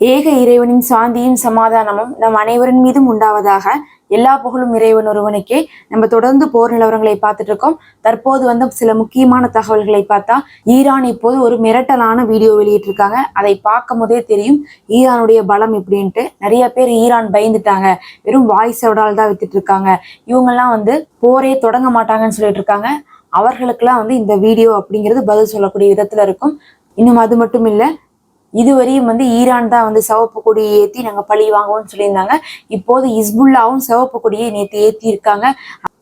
ஏக இறைவனின் சாந்தியும் சமாதானமும் நம் அனைவரின் மீதும் உண்டாவதாக எல்லா புகழும் இறைவன் ஒருவனுக்கே. நம்ம தொடர்ந்து போர் நிலவரங்களை பார்த்துட்டு இருக்கோம். தற்போது வந்து சில முக்கியமான தகவல்களை பார்த்தா ஈரான் இப்போது ஒரு மிரட்டலான வீடியோ வெளியிட்டிருக்காங்க. அதை பார்க்கும் போதே தெரியும் ஈரானுடைய பலம் எப்படின்ட்டு நிறைய பேர் ஈரான் பயந்துட்டாங்க. வெறும் வாய்ஸ் தான் வித்துட்டு இருக்காங்க இவங்கெல்லாம் வந்து போரே தொடங்க மாட்டாங்கன்னு சொல்லிட்டு இருக்காங்க அவர்களுக்கெல்லாம் வந்து இந்த வீடியோ அப்படிங்கிறது பதில் சொல்லக்கூடிய விதத்துல இருக்கும். இன்னும் அது மட்டும் இல்லை இதுவரையும் வந்து ஈரான் தான் வந்து சிவப்பு கொடியை ஏற்றி நாங்கள் பழி வாங்குவோம்னு சொல்லியிருந்தாங்க. இப்போது இஸ்புல்லாவும் சிவப்பு கொடியை நேற்று ஏற்றி இருக்காங்க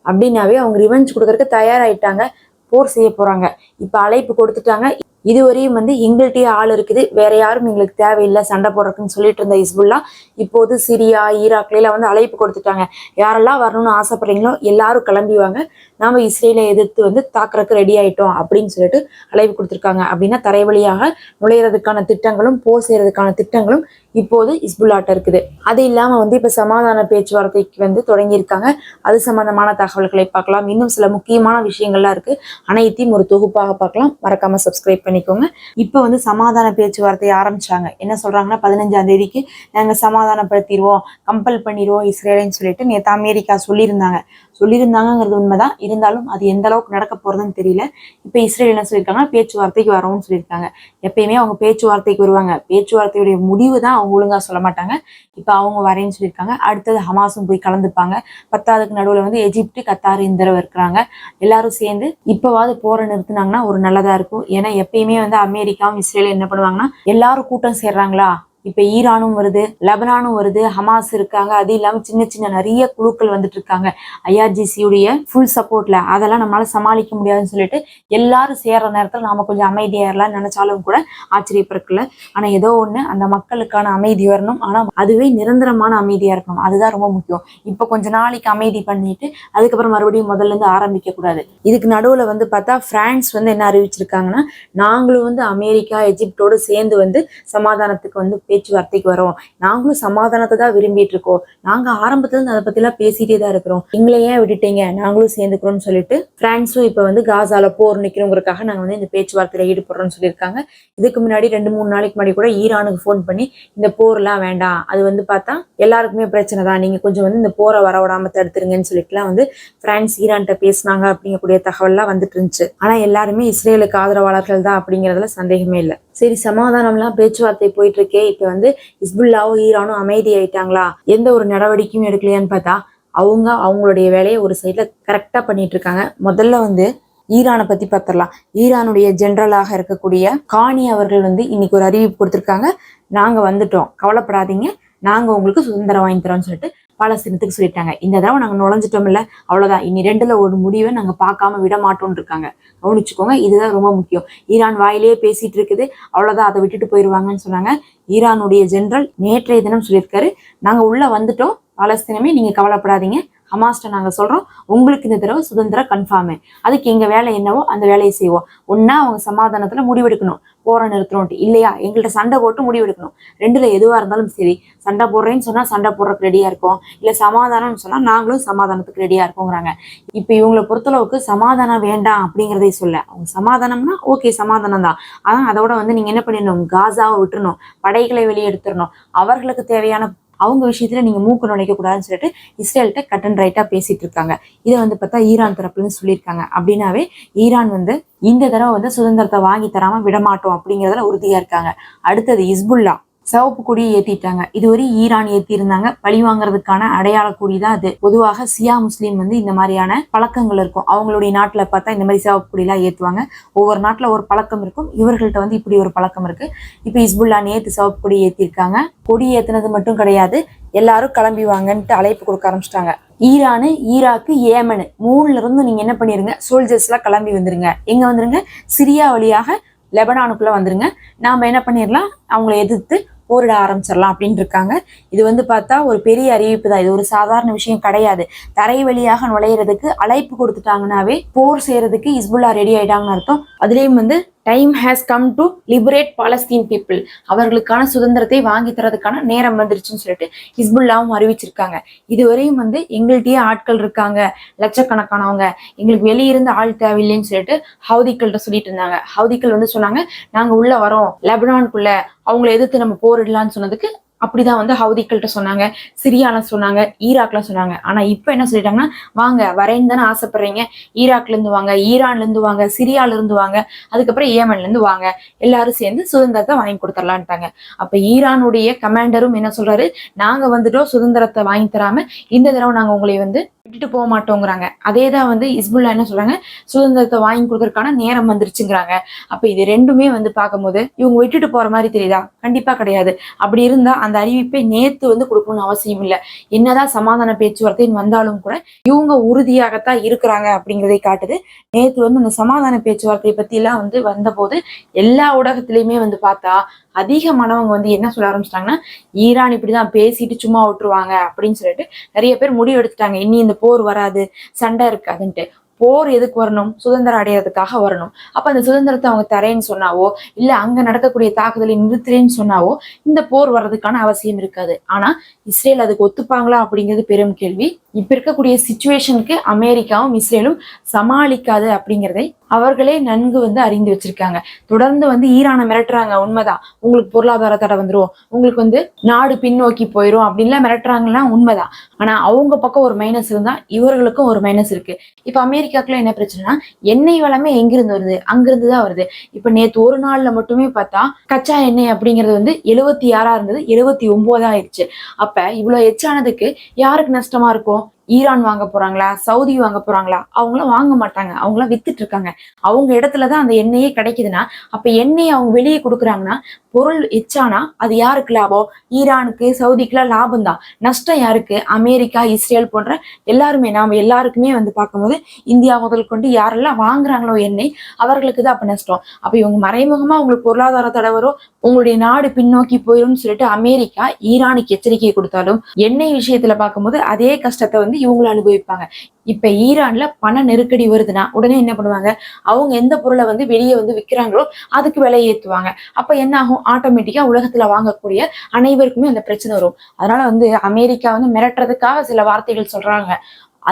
அப்படின்னாவே அவங்க ரிவெஞ்ச் கொடுக்கறதுக்கு தயாராயிட்டாங்க. போர் செய்ய போறாங்க. இப்போ அழைப்பு கொடுத்துட்டாங்க. இதுவரையும் வந்து எங்கள்கிட்டயே ஆள் இருக்குது. வேற யாரும் எங்களுக்கு தேவையில்லை சண்டை போடுறதுக்குன்னு சொல்லிட்டு இருந்த ஹிஸ்புல்லா இப்போது சிரியா ஈராக்ல எல்லாம் வந்து அழைப்பு கொடுத்துட்டாங்க. யாரெல்லாம் வரணும்னு ஆசைப்படுறீங்களோ எல்லாரும் கிளம்பிவாங்க நாம இஸ்ரேலை எதிர்த்து வந்து தாக்குறதுக்கு ரெடி ஆயிட்டோம் அப்படின்னு சொல்லிட்டு அழைப்பு கொடுத்துருக்காங்க. அப்படின்னா தரை வழியாக நுழையிறதுக்கான திட்டங்களும் போர் செய்யறதுக்கான திட்டங்களும் இப்போது இஸ்புல்லாட்ட இருக்குது. அது இல்லாம வந்து இப்ப சமாதான பேச்சுவார்த்தைக்கு வந்து தொடங்கியிருக்காங்க. அது சம்பந்தமான தகவல்களை பார்க்கலாம். இன்னும் சில முக்கியமான விஷயங்கள்லாம் இருக்கு. அனைத்தையும் ஒரு தொகுப்பாக பார்க்கலாம். மறக்காம சப்ஸ்கிரைப் பண்ணிக்கோங்க. இப்போ வந்து சமாதான பேச்சுவார்த்தை ஆரம்பிச்சாங்க. என்ன சொல்றாங்கன்னா பதினஞ்சாம் தேதிக்கு நாங்க சமாதானப்படுத்திடுவோம். கம்பல் பண்ணிடுவோம் இஸ்ரேலுன்னு சொல்லிட்டு நேற்று அமெரிக்கா சொல்லியிருந்தாங்க. சொல்லியிருந்தாங்கங்கிறது உண்மைதான். இருந்தாலும் அது எந்த அளவுக்கு நடக்க போறதுன்னு தெரியல. இப்போ இஸ்ரேல் என்ன சொல்லியிருக்காங்கன்னா பேச்சுவார்த்தைக்கு வரோம்னு சொல்லியிருக்காங்க. எப்பயுமே அவங்க பேச்சுவார்த்தைக்கு வருவாங்க. பேச்சுவார்த்தையுடைய முடிவு தான் அவங்க ஒழுங்கா சொல்ல மாட்டாங்க. இப்போ அவங்க வரேன்னு சொல்லியிருக்காங்க. அடுத்தது ஹமாஸும் போய் கலந்துப்பாங்க. பத்தாவதுக்கு நடுவில் வந்து எஜிப்து கத்தார் இந்த தடவை இருக்கிறாங்க. எல்லாரும் சேர்ந்து இப்போவாது போரை நிறுத்துனாங்கன்னா ஒரு நல்லதா இருக்கும். ஏன்னா எப்பயுமே வந்து அமெரிக்காவும் இஸ்ரேலும் என்ன பண்ணுவாங்கன்னா எல்லாரும் கூட்டம் சேர்றாங்களா? இப்ப ஈரானும் வருது லெபனானும் வருது ஹமாஸ் இருக்காங்க. அது இல்லாம சின்ன சின்ன நிறைய குழுக்கள் வந்துட்டு இருக்காங்க. ஐஆர்ஜிசியுடைய ஃபுல் சப்போர்ட்ல அதெல்லாம் நம்மளால சமாளிக்க முடியாதுன்னு சொல்லிட்டு எல்லாரும் சேர்ற நேரத்துல நாம கொஞ்சம் அமைதியா இருலாம் நினைச்சாலும் கூட ஆச்சரியப்படல ஆனா ஏதோ ஒண்ணு அந்த மக்களுக்கான அமைதி வரணும். ஆனா அதுவே நிரந்தரமான அமைதியா இருக்கணும். அதுதான் ரொம்ப முக்கியம். இப்ப கொஞ்ச நாளைக்கு அமைதி பண்ணிட்டு அதுக்கப்புறம் மறுபடியும் முதல்ல இருந்து ஆரம்பிக்க கூடாது. இதுக்கு நடுவுல வந்து பார்த்தா பிரான்ஸ் வந்து என்ன அறிவிச்சிருக்காங்கன்னா நாங்களும் வந்து அமெரிக்கா எஜிப்டோடு சேர்ந்து வந்து சமாதானத்துக்கு வந்து பேச்சுவார்த்தைக்கு வரோம். நாங்களும் சமாதானத்தை தான் விரும்பிட்டு இருக்கோம். நாங்க ஆரம்பத்துல இருந்து அதை பத்தி எல்லாம் பேசிட்டே தான் இருக்கிறோம். எங்களை ஏன் விட்டுட்டீங்க? நாங்களும் சேர்ந்துக்கிறோம்னு சொல்லிட்டு பிரான்ஸும் இப்ப வந்து காசால போர் நிக்கணுங்கிறதுக்காக நாங்க வந்து இந்த பேச்சுவார்த்தையில ஈடுபடுறோம்னு சொல்லியிருக்காங்க. இதுக்கு முன்னாடி ரெண்டு மூணு நாளைக்கு முன்னாடி கூட ஈரானுக்கு ஃபோன் பண்ணி இந்த போர்லாம் வேண்டாம். அது வந்து பார்த்தா எல்லாருக்குமே பிரச்சனை தான். நீங்க கொஞ்சம் வந்து இந்த போரை வர விடாமல் தடுத்துருங்கன்னு சொல்லிட்டுலாம் வந்து பிரான்ஸ் ஈரான்கிட்ட பேசினாங்க அப்படிங்கக்கூடிய தகவல்லாம் வந்துட்டு இருந்துச்சு. ஆனா எல்லாருமே இஸ்ரேலுக்கு ஆதரவாளர்கள் தான் அப்படிங்கறதுல சந்தேகமே இல்லை. சரி சமாதானம்லாம் பேச்சுவார்த்தை போயிட்டு இருக்கே இப்போ வந்து இஸ்புல்லாவும் ஈரானும் அமைதி ஆயிட்டாங்களா எந்த ஒரு நடவடிக்கையும் எடுக்கலையான்னு பார்த்தா அவங்க அவங்களுடைய வேலையை ஒரு சைடில் கரெக்டாக பண்ணிட்டு இருக்காங்க முதல்ல வந்து ஈரானை பற்றி பார்த்துடலாம் ஈரானுடைய ஜென்ரலாக இருக்கக்கூடிய காணி அவர்கள் வந்து இன்னைக்கு ஒரு அறிவிப்பு கொடுத்துருக்காங்க. நாங்கள் வந்துட்டோம். கவலைப்படாதீங்க. நாங்கள் உங்களுக்கு சுதந்திரம் வாங்கி தரோம்னு சொல்லிட்டு பாலஸ்தீனத்துக்கு சொல்லிட்டாங்க. இந்த தடவை நாங்கள் நுழைஞ்சிட்டோம் இல்ல அவ்வளவுதான். இனி ரெண்டுல ஒரு முடிவை நாங்கள் பார்க்காம விட மாட்டோம்னு இருக்காங்க. கவனிச்சுக்கோங்க இதுதான் ரொம்ப முக்கியம். ஈரான் வாயிலேயே பேசிட்டு இருக்குது அவ்வளோதான் அதை விட்டுட்டு போயிடுவாங்கன்னு சொன்னாங்க. ஈரானுடைய ஜென்ரல் நேற்றைய தினம் சொல்லியிருக்காரு. நாங்கள் உள்ளே வந்துட்டோம். பாலஸ்தீனமே நீங்கள் கவலைப்படாதீங்க. ஹமாஸ்ட நாங்கள் சொல்கிறோம் உங்களுக்கு இந்த தடவை சுதந்திரம் கன்ஃபார்மு அதுக்கு எங்கள் வேலை என்னவோ அந்த வேலையை செய்வோம். ஒன்றா அவங்க சமாதானத்தில் முடிவெடுக்கணும். போற நிறுத்தணும்ட்டு. இல்லையா? எங்கள்கிட்ட சண்டை போட்டு முடிவெடுக்கணும். ரெண்டுல எதுவாக இருந்தாலும் சரி சண்டை போடுறேன்னு சொன்னால் சண்டை போடுறதுக்கு ரெடியாக இருக்கும். இல்லை சமாதானம்னு சொன்னால் நாங்களும் சமாதானத்துக்கு ரெடியாக இருக்கோங்கிறாங்க. இப்போ இவங்களை பொறுத்தளவுக்கு சமாதானம் வேண்டாம் அப்படிங்கிறதே சொல்ல. அவங்க சமாதானம்னா ஓகே சமாதானம் தான். ஆனால் அதோட வந்து நீங்கள் என்ன பண்ணிடணும்? காசாவை விட்டுறணும். படைகளை வெளியே எடுத்துடணும் அவர்களுக்கு தேவையான அவங்க விஷயத்துல நீங்க மூக்கு நுழைக்க கூடாதுன்னு சொல்லிட்டு இஸ்ரேல்கிட்ட கட் அண்ட் ரைட்டா பேசிட்டு இருக்காங்க. இதை வந்து பார்த்தா ஈரான் தரப்புல சொல்லியிருக்காங்க. அப்படின்னாவே ஈரான் வந்து இந்த தடவை வந்து சுதந்திரத்தை வாங்கி தராம விடமாட்டோம் அப்படிங்கிறதுல உறுதியா இருக்காங்க. அடுத்தது இஸ்புல்லா சிவப்பு கொடியை ஏற்றிட்டாங்க இதுவரை ஈரான் ஏற்றிருந்தாங்க பழி வாங்குறதுக்கான அடையாள கொடி தான் அது. பொதுவாக சியா முஸ்லீம் வந்து இந்த மாதிரியான பழக்கங்கள் இருக்கும். அவங்களுடைய நாட்டில் பார்த்தா இந்த மாதிரி சிவப்பு கொடிலாம் ஏற்றுவாங்க ஒவ்வொரு நாட்டில் ஒரு பழக்கம் இருக்கும். இவர்கள்ட்ட வந்து இப்படி ஒரு பழக்கம் இருக்கு. இப்போ இஸ்புல்லா நேற்று சிவப்பு கொடி ஏற்றிருக்காங்க கொடி ஏற்றினது மட்டும் கிடையாது. எல்லாரும் கிளம்பி வாங்கன்ட்டு அழைப்பு கொடுக்க ஆரம்பிச்சிட்டாங்க. ஈரானு ஈராக்கு ஏமனு மூணுல இருந்து நீங்க என்ன பண்ணிருங்க? சோல்ஜர்ஸ்லாம் கிளம்பி வந்துருங்க. எங்க வந்துருங்க? சிரியா வழியாக லெபனானுக்குள்ள வந்துருங்க. நாம என்ன பண்ணிடலாம் அவங்களை எதிர்த்து போரிட ஆரம்பிச்சிடலாம் அப்படின்னு இருக்காங்க இது வந்து பார்த்தா ஒரு பெரிய அறிவிப்பு தான். இது ஒரு சாதாரண விஷயம் கிடையாது. தரை வழியாக நுழையிறதுக்கு அழைப்பு கொடுத்துட்டாங்கன்னாவே போர் செய்யறதுக்கு இஸ்புல்லா ரெடி ஆயிட்டாங்கன்னு அர்த்தம். அதுலயும் வந்து time has come to liberate Palestine people அவர்களுக்கான சுதந்திரத்தை வாங்கி தரதுக்கான நேரம் வந்துருச்சுன்னு சொல்லிட்டு ஹிஸ்புல்லாவும் அறிவிச்சிருக்காங்க. இதுவரையும் வந்து எங்கள்கிட்டயே ஆட்கள் இருக்காங்க. லட்சக்கணக்கானவங்க. எங்களுக்கு வெளியிருந்து ஆள் தேவையில்லைன்னு சொல்லிட்டு ஹவுதிக்கள்கிட்ட சொல்லிட்டு இருந்தாங்க. ஹவுதிக்கள் வந்து சொன்னாங்க நாங்க உள்ள வரோம். லெபனானுக்குள்ள அவங்கள எதிர்த்து நம்ம போரிடலாம்னு சொன்னதுக்கு அப்படிதான் வந்து ஹவுதிக்கள்கிட்ட சொன்னாங்க சிரியால சொன்னாங்க ஈராக்ல சொன்னாங்க. ஆனா இப்ப என்ன சொல்லிட்டாங்கன்னா வாங்க வரேன்னு தானே ஆசைப்படுறீங்க. ஈராக்ல இருந்து வாங்க ஈரான்ல இருந்து வாங்க சிரியால இருந்து வாங்க அதுக்கப்புறம் ஏமன்ல இருந்து வாங்க. எல்லாரும் சேர்ந்து சுதந்திரத்தை வாங்கி கொடுத்துடலான்ட்டாங்க. அப்ப ஈரானுடைய கமாண்டரும் என்ன சொல்றாரு? நாங்க வந்துட்டோம் சுதந்திரத்தை வாங்கி தராம இந்த தடவை நாங்க உங்களை வந்து விட்டுட்டு போக மாட்டோங்கிறாங்க. அதே தான் வந்து இஸ்புல்லா என்ன சொல்றாங்க? சுதந்திரத்தை வாங்கி கொடுக்கறதுக்கான நேரம் வந்துருச்சுங்கிறாங்க. அப்ப இது ரெண்டுமே வந்து பார்க்கும்போது இவங்க விட்டுட்டு போற மாதிரி தெரியுதா? கண்டிப்பா கிடையாது. அப்படி இருந்தா அந்த அறிவிப்பை நேத்து வந்து கொடுக்கணும்னு அவசியம் இல்லை. என்னதான் சமாதான பேச்சுவார்த்தைன்னு வந்தாலும் கூட இவங்க உறுதியாகத்தான் இருக்கிறாங்க அப்படிங்கிறதை காட்டுது. நேத்து வந்து அந்த சமாதான பேச்சுவார்த்தையை பத்தி எல்லாம் வந்து வந்தபோது எல்லா ஊடகத்திலயுமே வந்து பார்த்தா அதிகமானவங்க வந்து என்ன சொல்ல ஆரம்பிச்சிட்டாங்கன்னா ஈரான் இப்படிதான் பேசிட்டு சும்மா விட்டுருவாங்க அப்படின்னு சொல்லிட்டு நிறைய பேர் முடிவு எடுத்துட்டாங்க. இனி இந்த போர் வராது சண்டை இருக்காதுன்ட்டு. போர் எதுக்கு வரணும்? சுதந்திரம் அடையிறதுக்காக வரணும். அப்ப அந்த சுதந்திரத்தை அவங்க தரேன்னு சொன்னாவோ இல்ல அங்க நடக்கக்கூடிய தாக்குதலை நிறுத்துறேன்னு சொன்னாவோ இந்த போர் வர்றதுக்கான அவசியம் இருக்காது. ஆனா இஸ்ரேல் அதுக்கு ஒத்துப்பாங்களா அப்படிங்கிறது பெரும் கேள்வி. இப்ப இருக்கக்கூடிய சுச்சுவேஷனுக்கு அமெரிக்காவும் இஸ்ரேலும் சமாளிக்காது அப்படிங்கிறதை அவர்களே நன்கு வந்து அறிந்து வச்சிருக்காங்க. தொடர்ந்து வந்து ஈரானை மிரட்டுறாங்க. உண்மைதான். உங்களுக்கு பொருளாதார தடை வந்துடும் உங்களுக்கு வந்து நாடு பின்னோக்கி போயிரும் அப்படின்லாம் மிரட்டுறாங்கன்னா உண்மைதான். ஆனா அவங்க பக்கம் ஒரு மைனஸ் இருந்தா இவர்களுக்கும் ஒரு மைனஸ் இருக்கு. இப்ப அமெரிக்காக்குள்ள என்ன பிரச்சனைனா எண்ணெய் வளமே எங்கிருந்து வருது? அங்கிருந்து தான் வருது. இப்ப நேத்து ஒரு நாள்ல மட்டுமே பார்த்தா கச்சா எண்ணெய் அப்படிங்கிறது வந்து எழுபத்தி ஆறா இருந்தது. எழுபத்தி ஒன்பதா ஆயிடுச்சு. அப்ப இவ்வளவு எச்சானதுக்கு யாருக்கு நஷ்டமா இருக்கும்? ஈரான் வாங்க போறாங்களா சவுதி வாங்க போறாங்களா அவங்களாம் வாங்க மாட்டாங்க அவங்களாம் வித்துட்டு இருக்காங்க. அவங்க இடத்துலதான் அந்த எண்ணெயே கிடைக்குதுன்னா அப்ப எண்ணெயை அவங்க வெளியே கொடுக்குறாங்கன்னா பொருள் எச்சானா அது யாருக்கு லாபம்? ஈரானுக்கு சவுதிக்குலாம் லாபம் தான் நஷ்டம் யாருக்கு? அமெரிக்கா இஸ்ரேல் போன்ற எல்லாருமே நாம் எல்லாருக்குமே வந்து பார்க்கும்போது இந்தியா முதல் கொண்டு யாரெல்லாம் வாங்குறாங்களோ எண்ணெய் அவர்களுக்கு தான் அப்ப நஷ்டம். அப்ப இவங்க மறைமுகமா உங்களுக்கு பொருளாதார தடவரோ உங்களுடைய நாடு பின்னோக்கி போயிடும்னு சொல்லிட்டு அமெரிக்கா ஈரானுக்கு எச்சரிக்கை கொடுத்தாலும் எண்ணெய் விஷயத்துல பார்க்கும்போது அதே கஷ்டத்தை வந்து இவங்களும் அனுபவிப்பாங்க. இப்ப ஈரான்ல பண நெருக்கடி வருதுன்னா உடனே என்ன பண்ணுவாங்க? அவங்க எந்த பொருளை வந்து வெளியே வந்து விற்கிறாங்களோ அதுக்கு விலை ஏற்றுவாங்க அப்ப என்ன ஆகும்? ஆட்டோமேட்டிக்கா உலகத்துல வாங்கக்கூடிய அனைவருக்குமே அந்த பிரச்சனை வரும். அதனால வந்து அமெரிக்கா வந்து மிரட்டுறதுக்காக சில வார்த்தைகள் சொல்றாங்க.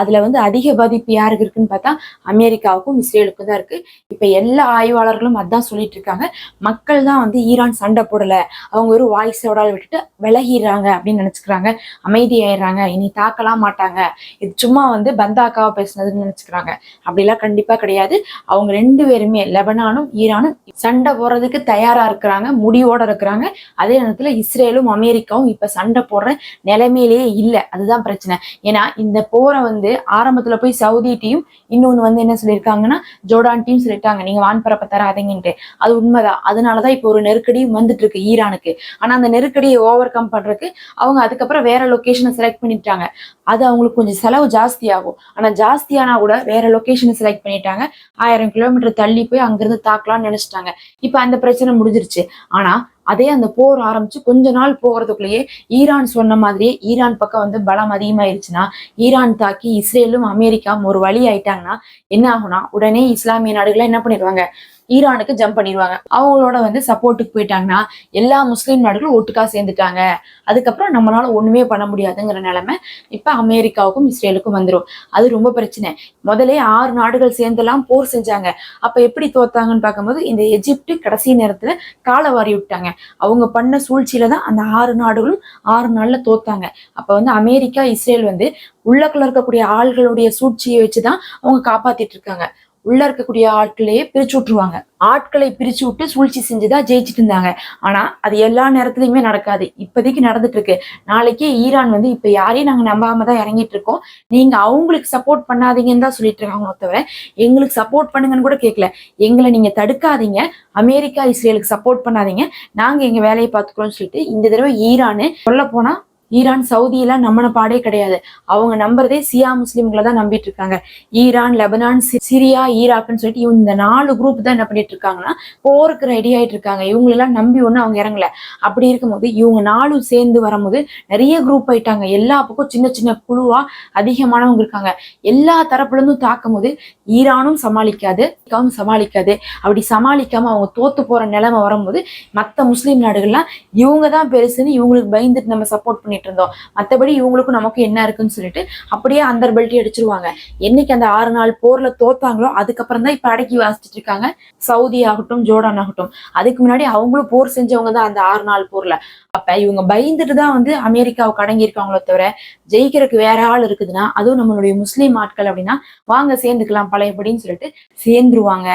அதுல வந்து அதிக பாதிப்பு யாருக்கு இருக்குன்னு பார்த்தா அமெரிக்காவுக்கும் இஸ்ரேலுக்கும் தான் இருக்கு. இப்ப எல்லா ஆய்வாளர்களும் அதான் சொல்லிட்டு இருக்காங்க. மக்கள் தான் வந்து ஈரான் சண்டை போடல. அவங்க ஒரு வாய்ஸோட விட்டுட்டு விலகிடுறாங்க அப்படின்னு நினைச்சுக்கிறாங்க. அமைதியாயிடுறாங்க. இனி தாக்கலாம் மாட்டாங்க. இது சும்மா வந்து பந்தாக்காவை பேசுனதுன்னு நினைச்சுக்கிறாங்க. அப்படிலாம் கண்டிப்பா கிடையாது. அவங்க ரெண்டு பேருமே லெபனானும் ஈரானும் சண்டை போடுறதுக்கு தயாரா இருக்கிறாங்க. முடிவோட இருக்கிறாங்க. அதே நேரத்துல இஸ்ரேலும் அமெரிக்காவும் இப்ப சண்டை போடுற நிலைமையிலேயே இல்லை. அதுதான் பிரச்சனை. ஏன்னா இந்த போரை வந்து ஆரம்பத்துல போய் சவுதி டீம் இன்னொன்னு வந்து என்ன சொல்லியிருக்காங்கன்னா ஜோர்டான் டீம் சொல்லிட்டாங்க நீங்க வான்பரப்பை தராதீங்கன்ட்டு. அது உண்மைதான். அதனாலதான் இப்போ ஒரு நெருக்கடியும் வந்துட்டு இருக்கு ஈரானுக்கு. ஆனா அந்த நெருக்கடியை ஓவர் கம் பண்றதுக்கு அவங்க அதுக்கப்புறம் வேற லொகேஷனை செலக்ட் பண்ணிட்டாங்க. அது அவங்களுக்கு கொஞ்சம் செலவு ஜாஸ்தி ஆகும் ஆனா ஜாஸ்தியானா கூட வேற லொகேஷனை செலக்ட் பண்ணிட்டாங்க. ஆயிரம் கிலோமீட்டர் தள்ளி போய் அங்கிருந்து தாக்கலாம்னு நினைச்சிட்டாங்க. இப்ப அந்த பிரச்சனை முடிஞ்சிருச்சு. ஆனா அதே அந்த போர் ஆரம்பிச்சு கொஞ்ச நாள் போகிறதுக்குள்ளேயே ஈரான் சொன்ன மாதிரியே ஈரான் பக்கம் வந்து பலம் அதிகமாயிருச்சுன்னா ஈரான் தாக்கி இஸ்ரேலும் அமெரிக்காவும் ஒரு வழி ஆயிட்டாங்கன்னா என்ன ஆகும்னா உடனே இஸ்லாமிய நாடுகளை என்ன பண்ணிடுவாங்க? ஈரானுக்கு ஜம்ப் பண்ணிடுவாங்க அவங்களோட வந்து சப்போர்ட்டுக்கு போயிட்டாங்கன்னா எல்லா முஸ்லீம் நாடுகளும் ஒட்டுக்கா சேர்ந்துட்டாங்க. அதுக்கப்புறம் நம்மளால ஒண்ணுமே பண்ண முடியாதுங்கிற நிலைமை இப்ப அமெரிக்காவுக்கும் இஸ்ரேலுக்கும் வந்துடும் அது ரொம்ப பிரச்சனை. முதலே ஆறு நாடுகள் சேர்ந்தெல்லாம் போர் செஞ்சாங்க. அப்ப எப்படி தோத்தாங்கன்னு பார்க்கும்போது இந்த எஜிப்ட் கடைசி நேரத்துல காலை வாரி விட்டாங்க. அவங்க பண்ண சூழ்ச்சியில தான் அந்த ஆறு நாடுகளும் ஆறு நாள்ல தோத்தாங்க. அப்ப வந்து அமெரிக்கா இஸ்ரேல் வந்து உள்ளக்குள்ள இருக்கக்கூடிய ஆள்களுடைய சூழ்ச்சியை வச்சுதான் அவங்க காப்பாத்திட்டு இருக்காங்க. உள்ள இருக்கக்கூடிய ஆட்களையே பிரிச்சு விட்டுருவாங்க. ஆட்களை பிரிச்சு விட்டு சூழ்ச்சி செஞ்சுதான் ஜெயிச்சிட்டு இருந்தாங்க. ஆனா அது எல்லா நேரத்துலயுமே நடக்காது. இப்போதைக்கு நடந்துட்டு இருக்கு நாளைக்கே ஈரான் வந்து இப்ப யாரையும் நாங்க நம்பாம தான் இறங்கிட்டு இருக்கோம் நீங்க அவங்களுக்கு சப்போர்ட் பண்ணாதீங்கன்னு தான் சொல்லிட்டு இருக்காங்க தவிர எங்களுக்கு சப்போர்ட் பண்ணுங்கன்னு கூட கேட்கல எங்களை நீங்க தடுக்காதீங்க. அமெரிக்கா இஸ்ரேலுக்கு சப்போர்ட் பண்ணாதீங்க. நாங்க எங்க வேலையை பார்த்துக்கிறோம்னு சொல்லிட்டு இந்த தடவை ஈரானு சொல்ல போனா ஈரான் சவுதி எல்லாம் நம்பின பாடே கிடையாது. அவங்க நம்புறதே சியா முஸ்லீம்களை தான் நம்பிட்டு இருக்காங்க. ஈரான் லெபனான் சிரியா ஈராக்னு சொல்லிட்டு இவங்க இந்த நாலு குரூப் தான் என்ன பண்ணிட்டு இருக்காங்கன்னா போருக்கு ரெடி ஆயிட்டு இருக்காங்க. இவங்களெல்லாம் நம்பி ஒன்று அவங்க இறங்கல. அப்படி இருக்கும்போது இவங்க நாலும் சேர்ந்து வரும்போது நிறைய குரூப் ஆயிட்டாங்க. எல்லா பக்கம் சின்ன சின்ன குழுவா அதிகமானவங்க இருக்காங்க. எல்லா தரப்புலருந்தும் தாக்கும் போது ஈரானும் சமாளிக்காது சமாளிக்காது. அப்படி சமாளிக்காம அவங்க தோத்து போற நிலைமை வரும்போது மற்ற முஸ்லீம் நாடுகள்லாம் இவங்க தான் பெருசுன்னு இவங்களுக்கு பயந்துட்டு நம்ம சப்போர்ட் பண்ணிட்டு இருந்தோம் மத்தபடி இவங்களுக்கும் நமக்கும் என்ன இருக்குன்னு சொல்லிட்டு அப்படியே அந்த பெல்ட்டி அடிச்சிருவாங்க. என்னைக்கு அந்த ஆறு நாள் போர்ல தோத்தாங்களோ அதுக்கப்புறம் தான் இப்ப அடக்கி வாசிச்சுட்டு இருக்காங்க. சவுதி ஆகட்டும் ஜோர்டான் ஆகட்டும். அதுக்கு முன்னாடி அவங்களும் போர் செஞ்சவங்க தான் அந்த ஆறு நாள் போர்ல. அப்ப இவங்க பயந்துட்டு தான் வந்து அமெரிக்காவுக்கு அடங்கியிருக்காங்களோ தவிர ஜெயிக்கிறதுக்கு வேற ஆள் இருக்குதுன்னா அதுவும் நம்மளுடைய முஸ்லீம் ஆட்கள் அப்படின்னா வாங்க சேர்ந்துக்கலாம் பழையபடின்னு சொல்லிட்டு சேர்ந்துருவாங்க.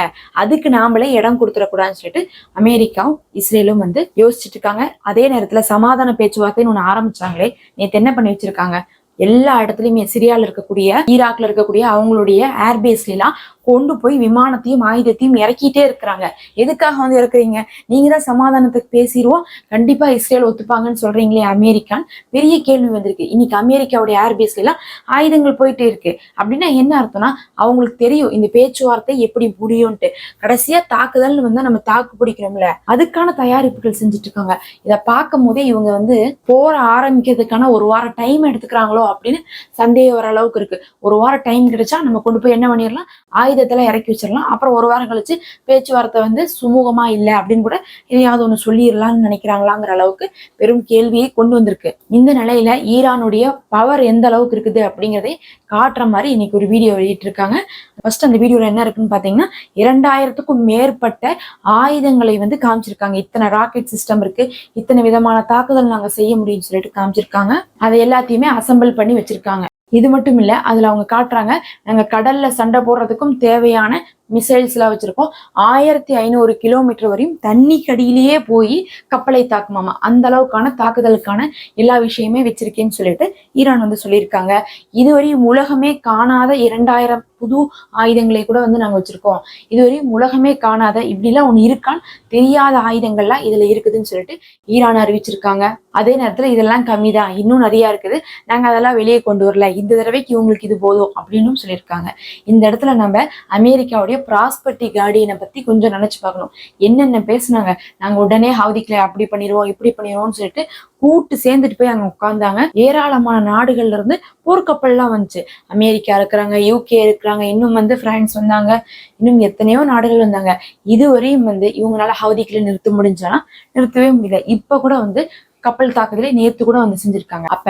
அதுக்கு நாமளே இடம் கொடுத்துடக்கூடாதுன்னு சொல்லிட்டு அமெரிக்காவும் இஸ்ரேலும் வந்து யோசிச்சுட்டு இருக்காங்க. அதே நேரத்துல சமாதான பேச்சுவார்த்தைன்னு ஒண்ணு ஆரம்பிச்சாங்களே நேற்று என்ன பண்ணி வச்சிருக்காங்க? எல்லா இடத்துலயுமே சிரியால இருக்கக்கூடிய ஈராக்ல இருக்கக்கூடிய அவங்களுடைய ஏர்பேஸ்ல எல்லாம் கொண்டு போய் விமானத்தையும் ஆயுதத்தையும் இறக்கிட்டே இருக்கிறாங்க. எதுக்காக வந்து இறக்குறீங்க? நீங்க தான் சமாதானத்துக்கு பேசிடுவோம். கண்டிப்பா இஸ்ரேல் ஒத்துப்பாங்கன்னு சொல்றீங்களே அமெரிக்கான். பெரிய கேள்வி வந்திருக்கு. இன்னைக்கு அமெரிக்காவுடைய ஏர்பேஸ்ல எல்லாம் ஆயுதங்கள் போயிட்டே இருக்கு. அப்படின்னா என்ன அர்த்தம்னா அவங்களுக்கு தெரியும் இந்த பேச்சுவார்த்தை எப்படி முடியும்ட்டு கடைசியா தாக்குதல்னு வந்தா நம்ம தாக்கு பிடிக்கிறோம்ல. அதுக்கான தயாரிப்புகள் செஞ்சுட்டு இருக்காங்க இதை பார்க்கும் போதே இவங்க வந்து போற ஆரம்பிக்கிறதுக்கான ஒரு வாரம் டைம் எடுத்துக்கிறாங்களோ அப்படின்னு சந்தேகம் வர அளவுக்கு இருக்கு. ஒரு வாரம் டைம் கிடைச்சா நம்ம கொண்டு போய் என்ன பண்ணிடலாம்? ஆயுத ஆயுதத்தெல்லாம் இறக்கி வச்சிடலாம் அப்புறம் ஒரு வாரம் கழிச்சு பேச்சுவார்த்தை வந்து சுமூகமா இல்லை அப்படின்னு கூட எதையாவது ஒன்று சொல்லிடலாம்னு நினைக்கிறாங்களாங்கிற அளவுக்கு பெரும் கேள்வியை கொண்டு வந்திருக்கு. இந்த நிலையில ஈரானுடைய பவர் எந்த அளவுக்கு இருக்குது அப்படிங்கிறதை காட்டுற மாதிரி இன்னைக்கு ஒரு வீடியோ வெளியிட்டிருக்காங்க. ஃபர்ஸ்ட் அந்த வீடியோல என்ன இருக்குன்னு பாத்தீங்கன்னா இரண்டாயிரத்துக்கும் மேற்பட்ட ஆயுதங்களை வந்து காமிச்சிருக்காங்க. இத்தனை ராக்கெட் சிஸ்டம் இருக்கு இத்தனை விதமான தாக்குதல் நாங்க செய்ய முடியும்னு சொல்லிட்டு காமிச்சிருக்காங்க. அதை எல்லாத்தையுமே அசெம்பிள் பண்ணி வச்சிருக்காங்க. இது மட்டும் இல்லை அதில் அவங்க காட்டுறாங்க நாங்கள் கடலில் சண்டை போடுறதுக்கும் தேவையான மிசைல்ஸ்லாம் வச்சுருக்கோம். ஆயிரத்தி ஐநூறு கிலோமீட்டர் வரையும் தண்ணி கடியிலேயே போய் கப்பலை தாக்குமாமா அந்த அளவுக்கான தாக்குதலுக்கான எல்லா விஷயமே வச்சிருக்கேன்னு சொல்லிட்டு ஈரான் வந்து சொல்லியிருக்காங்க. இதுவரையும் உலகமே காணாத இரண்டாயிரம் புது ஆயுதங்களை கூட வந்து நாங்கள் வச்சுருக்கோம். இதுவரையும் உலகமே காணாத இப்படிலாம் ஒன்று இருக்கான்னு தெரியாத ஆயுதங்கள்லாம் இதில் இருக்குதுன்னு சொல்லிட்டு ஈரான் அறிவிச்சிருக்காங்க. அதே நேரத்துல இதெல்லாம் கம்மி தான் இன்னும் நிறைய இருக்குது. நாங்க அதெல்லாம் வெளியே கொண்டு வரல. இந்த தடவைக்கு இவங்களுக்கு இது போதும் அப்படின்னு சொல்லியிருக்காங்க. இந்த இடத்துல நம்ம அமெரிக்காவுடைய ப்ராஸ்பர்ட்டி கார்டியனை பத்தி கொஞ்சம் நினைச்சு பார்க்கணும். என்னென்ன பேசுனாங்க? நாங்க உடனே ஹவுதிக்ல அப்படி பண்ணிடுவோம் இப்படி பண்ணிடுவோம்னு சொல்லிட்டு கூட்டு சேர்ந்துட்டு போய் அங்க உட்காந்தாங்க ஏராளமான நாடுகள்ல இருந்து போர்க்கப்பல்லாம் வந்துச்சு. அமெரிக்கா இருக்கிறாங்க யூகே இருக்கிறாங்க இன்னும் வந்து பிரான்ஸ் வந்தாங்க இன்னும் எத்தனையோ நாடுகள் வந்தாங்க. இதுவரையும் வந்து இவங்களால ஹவுதிக்குல நிறுத்த முடிஞ்சாலும் நிறுத்தவே முடியல. இப்ப கூட வந்து கப்பல் தாக்குதலை நேத்து கூட வந்து செஞ்சிருக்காங்க. அப்ப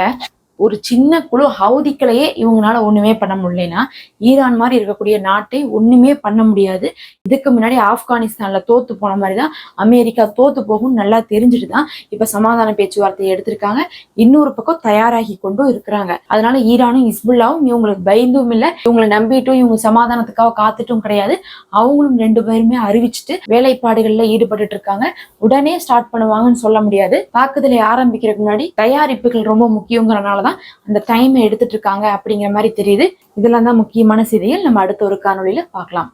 ஒரு சின்ன குழு ஹவுதிக்களையே இவங்களால ஒண்ணுமே பண்ண முடியலன்னா ஈரான் மாதிரி இருக்கக்கூடிய நாட்டை ஒண்ணுமே பண்ண முடியாது. இதுக்கு முன்னாடி ஆப்கானிஸ்தான்ல தோத்து போன மாதிரி தான் அமெரிக்கா தோத்து போகும் நல்லா தெரிஞ்சுட்டு தான் இப்ப சமாதான பேச்சுவார்த்தையை எடுத்திருக்காங்க. இன்னொரு பக்கம் தயாராகி கொண்டும் இருக்கிறாங்க. அதனால ஈரானும் இஸ்புல்லாவும் இவங்களுக்கு பயந்தும் இல்லை. இவங்களை நம்பிட்டும் இவங்க சமாதானத்துக்காக காத்துட்டும் கிடையாது. அவங்களும் ரெண்டு பேருமே அறிவிச்சுட்டு வேலைப்பாடுகள்ல ஈடுபட்டுட்டு இருக்காங்க. உடனே ஸ்டார்ட் பண்ணுவாங்கன்னு சொல்ல முடியாது. தாக்குதலை ஆரம்பிக்கிறதுக்கு முன்னாடி தயாரிப்புகள் ரொம்ப முக்கியங்கிறனால தான் அந்த டைமை எடுத்துட்டு இருக்காங்க அப்படிங்கிற மாதிரி தெரியுது. இதெல்லாம் தான் முக்கியமான செய்திகள். நம்ம அடுத்த ஒரு காணொலியில பார்க்கலாம்.